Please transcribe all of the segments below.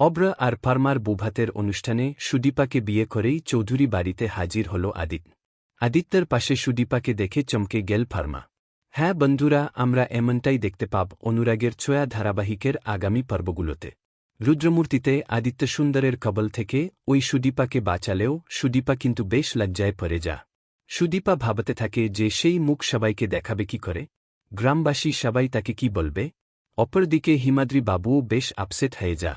অব্র আর ফার্মার বুভাতের অনুষ্ঠানে সুদীপাকে বিয়ে করেই চৌধুরী বাড়িতে হাজির হল আদিত। আদিত্যের পাশে সুদীপাকে দেখে চমকে গেল ফার্মা হ্যাঁ বন্ধুরা, আমরা এমনটাই দেখতে পাব অনুরাগের ছোয়া ধারাবাহিকের আগামী পর্বগুলোতে। রুদ্রমূর্তিতে আদিত্য সুন্দরের কবল থেকে ওই সুদীপাকে বাঁচালেও সুদীপা কিন্তু বেশ লজ্জায় পড়ে যা। সুদীপা ভাবতে থাকে যে সেই মুখ সবাইকে দেখাবে কি করে? গ্রামবাসী সবাই তাকে কি বলবে? অপরদিকে হিমাদ্রি বাবুও বেশ আপসেট হয়ে যা।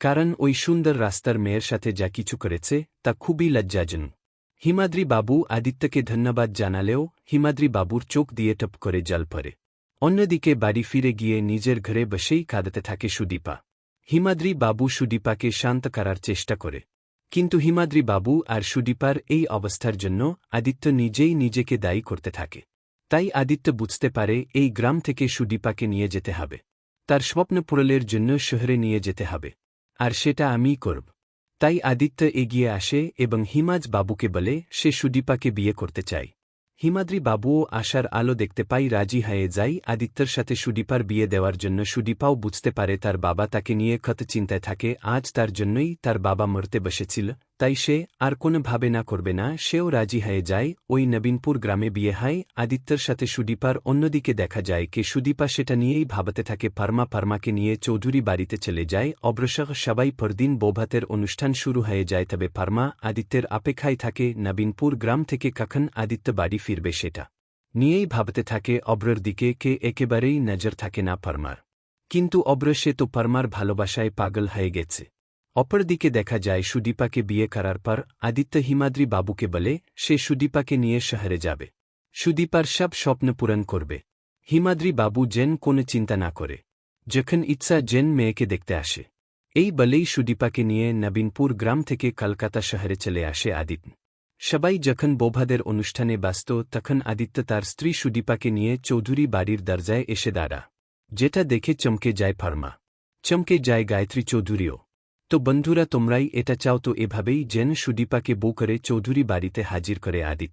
কারণ ওই সুন্দর রাস্তার মেয়ের সাথে যা কিছু করেছে, তা খুবই লজ্জাজনক। হিমাদ্রি বাবু আদিত্যকে ধন্যবাদ জানালেও হিমাদ্রি বাবুর চোখ দিয়ে টপ করে জল পড়ে। অন্যদিকে বাড়ি ফিরে গিয়ে নিজের ঘরে বসেই কাঁদতে থাকে সুদীপা। হিমাদ্রি বাবু সুদীপাকে শান্ত করার চেষ্টা করে। কিন্তু হিমাদ্রি বাবু আর সুদীপার এই অবস্থার জন্য আদিত্য নিজেই নিজেকে দায়ী করতে থাকে। তাই আদিত্য বুঝতে পারে এই গ্রাম থেকে সুদীপাকে নিয়ে যেতে হবে। তার স্বপ্ন পূরণের জন্য শহরে নিয়ে যেতে হবে। আর সেটা আমিই করব। তাই আদিত্য এগিয়ে আসে এবং হিমাজ বাবুকে বলে, সে সুদীপাকে বিয়ে করতে চায় হিমাদ্রি বাবুও আশার আলো দেখতে পাই রাজি হয়ে যাই আদিত্যর সাথে সুদীপার বিয়ে দেওয়ার জন্য। সুদীপাও বুঝতে পারে তার বাবা তাকে নিয়ে ক্ষত চিন্তায় থাকে। আজ তার জন্যই তার বাবা মরতে বসেছিল। তাই সে আর কোনো ভাবে না করবে না, সেও রাজি হয়ে যায়। ওই নবীনপুর গ্রামে বিয়ে হয়, আদিত্যর সাথে সুদীপার অন্যদিকে দেখা যায় কে সুদীপা সেটা নিয়েই ভাবতে থাকে, পারমা পারমাকে নিয়ে চৌধুরী বাড়িতে চলে যায়, অগ্রসর সবাই পরদিন বৌভাতের অনুষ্ঠান শুরু হয়ে যায়, তবে পারমা আদিত্যের অপেক্ষায় থাকে, নবীনপুর গ্রাম থেকে কখন আদিত্য বাড়ি ফিরবে সেটা নিয়েই ভাবতে থাকে, অব্রর দিকে কে একেবারেই নজর থাকে না পারমার। কিন্তু অব্র সে তো পারমার ভালোবাসায় পাগল হয়ে গেছে। অপরদিকে দেখা যায় সুদীপাকে বিয়ে করার পর আদিত্য হিমাদ্রি বাবুকে বলে সে সুদীপাকে নিয়ে শহরে যাবে। সুদীপার সব স্বপ্ন পূরণ করবে। হিমাদ্রি বাবু জেন কোনো চিন্তা না করে। যখন ইচ্ছা জেন মেয়েকে দেখতে আসে। এই বলেই সুদীপাকে নিয়ে নবীনপুর গ্রাম থেকে কলকাতা শহরে চলে আসে আদিত্য। সবাই যখন বোভাদের অনুষ্ঠানে ব্যস্ত, তখন আদিত্য তার স্ত্রী সুদীপাকে নিয়ে চৌধুরী বাড়ির দরজায় এসে দাঁড়া। যেটা দেখে চমকে যায় ফার্মা। চমকে যায় গায়ত্রী চৌধুরীও। তো বন্ধুরা তোমরাই এটা চাও তো এভাবেই জেন সুদীপাকে বউ করে চৌধুরী বাড়িতে হাজির করে আদিত।